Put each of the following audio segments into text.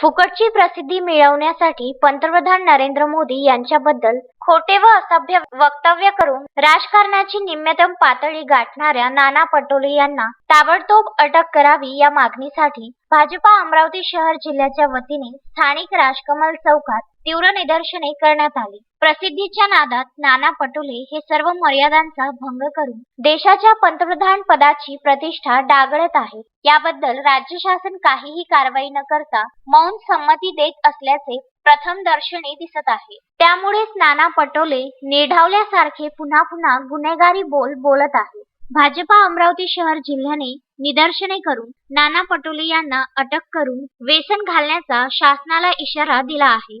फुकटची प्रसिद्धी मिळवण्यासाठी पंतप्रधान नरेंद्र मोदी यांच्याबद्दल खोटे व असभ्य वक्तव्य करून राजकारणाची निम्नतम पातळी गाठणाऱ्या नाना पटोले यांना ताबडतोब अटक करावी या मागणीसाठी भाजपा अमरावती शहर जिल्ह्याच्या वतीने स्थानिक राजकमल चौकात तीव्र निदर्शने करण्यात आली. प्रसिद्धीच्या नादात नाना पटोले हे सर्व मर्यादांचा भंग करून देशाच्या पंतप्रधान पदाची प्रतिष्ठा डागळत आहे याबद्दल राज्य शासन काहीही कारवाई न करता मौन संमती देत असल्याचे प्रथम दर्शनी दिसत आहे. त्यामुळेच नाना पटोले निर्ढावल्यासारखे पुन्हा पुन्हा गुन्हेगारी बोल बोलत आहे भाजपा अमरावती शहर जिल्ह्याने निदर्शने करून नाना पटोले यांना अटक करून वेसन घालण्याचा शासनाला इशारा दिला आहे.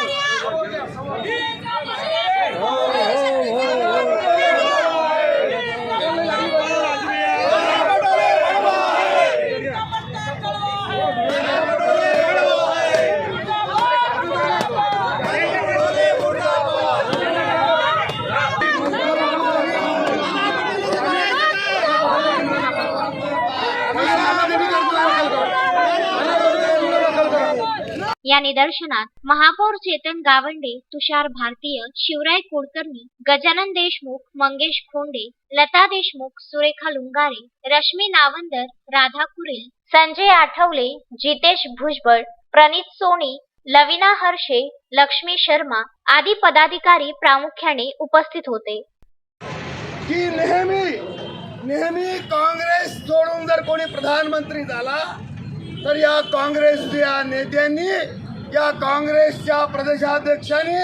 या निदर्शनात महापौर चेतन गावंडे तुषार भारतीय शिवराय कुलकर्णी गजानन देशमुख मंगेश खोंडे लता देशमुख सुरेखा लुंगारे रश्मी नावंदर राधा कुरेल संजय आठवले जितेश भुजबळ प्रणित सोनी लविना हर्षे लक्ष्मी शर्मा आदी पदाधिकारी प्रामुख्याने उपस्थित होते. की नेहमी नेहमी काँग्रेस सोडून जर कोणी प्रधानमंत्री झाला तर या काँग्रेसच्या नेत्यांनी या काँग्रेसच्या प्रदेशाध्यक्षांनी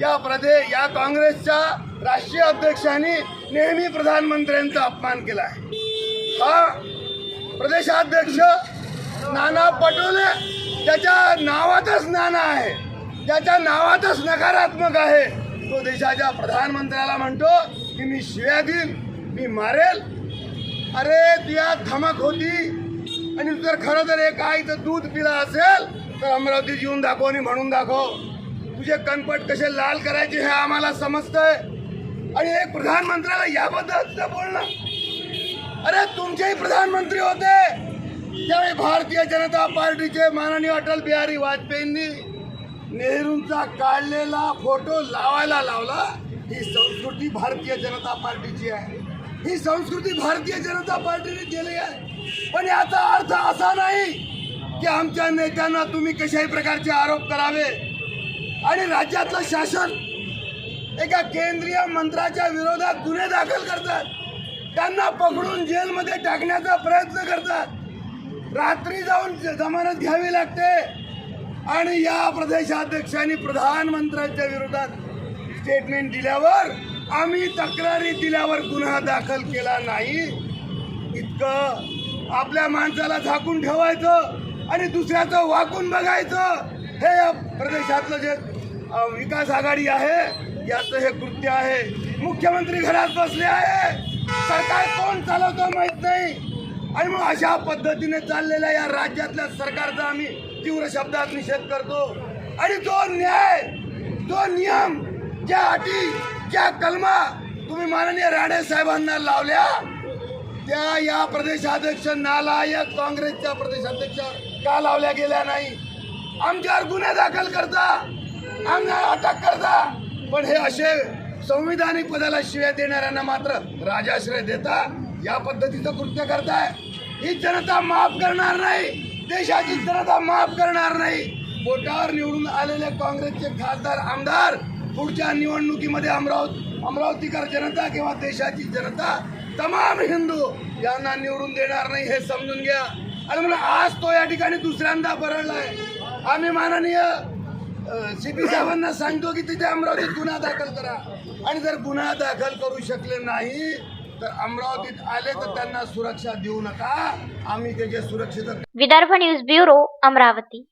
या प्रदे या काँग्रेसच्या राष्ट्रीय अध्यक्षांनी नेहमी प्रधानमंत्र्यांचा अपमान केला आहे हा प्रदेशाध्यक्ष नाना पटोले त्याच्या नावातच नाना आहे ज्याच्या नावातच नकारात्मक आहे तो देशाच्या प्रधानमंत्र्याला म्हणतो की मी शिव्या देईन मी मारेल. अरे तुझ्या धमक होती. आणि तू जर खरं तर एक आईचं दूध पिला असेल तर अमरावतीत येऊन दाखव आणि म्हणून दाखव. तुझे कनपट कसे लाल करायचे हे आम्हाला समजतंय. आणि एक प्रधानमंत्र्याला याबद्दल सुद्धा बोलणं. अरे तुमचेही प्रधानमंत्री होते. त्यावेळी भारतीय जनता पार्टीचे माननीय अटल बिहारी वाजपेयींनी नेहरूंचा काढलेला फोटो लावायला लावला. ही संस्कृती भारतीय जनता पार्टीची आहे. ही संस्कृती भारतीय जनता पार्टीने केली आहे. पण याचा अर्थ असा नाही की आमच्या नेत्यांना तुम्ही कशाही प्रकारचे आरोप करावे. आणि राज्यातलं शासन एका केंद्रीय मंत्र्याच्या विरोधात गुन्हे दाखल करतात. त्यांना पकडून जेलमध्ये टाकण्याचा प्रयत्न करतात. रात्री जाऊन जमानत घ्यावी लागते. आणि या प्रदेशाध्यक्षांनी प्रधानमंत्र्यांच्या विरोधात स्टेटमेंट दिल्यावर आम्ही तक्रारी दिल्यावर गुन्हा दाखल केला नाही. इतकं आपल्या माणसाला झाकून ठेवायचं. आणि दुसऱ्याचं वाकून बघायचं हे या प्रदेशातलं जे विकास आघाडी आहे याचं हे कृत्य आहे. मुख्यमंत्री घरात बसले आहे. सरकार कोण चालवतं माहीत नाही. आणि मग अशा पद्धतीने चाललेल्या या राज्यातल्या सरकारचा आम्ही तीव्र शब्दात निषेध करतो. आणि तो न्याय तो नियम ज्या अटी ज्या कलमा तुम्ही माननीय राणे साहेबांना लावल्या त्या या प्रदेशाध्यक्ष नालायक काँग्रेसच्या प्रदेशाध्यक्ष का लावल्या गेल्या नाही? आमच्यावर गुन्हे दाखल करता आमना अटक करता. पण हे असे संविधानिक पदाला शिव्या देणाऱ्यांना मात्र राजाश्रय देता या पद्धतीचं कृत्य करताय. ही जनता माफ करणार नाही. देशाची जनता माफ करणार नाही. बोटावर निवडून आलेले काँग्रेसचे खासदार आमदार पुढच्या निवडणुकीमध्ये अमरावती अमरावतीकर जनता किंवा देशाची जनता तमाम हिंदू यांना निवडून देणार नाही हे समजून घ्या. आणि म्हणून आज तो या ठिकाणी दुसऱ्यांदा बरळलाय आम्ही माननीय सी पी साहेबांना सांगतो की तिथे अमरावतीत गुन्हा दाखल करा. आणि जर गुन्हा दाखल करू शकले नाही तर अमरावतीत आले तर त्यांना सुरक्षा देऊ नका. आम्ही त्याचे सुरक्षित विदर्भ न्यूज ब्युरो अमरावती.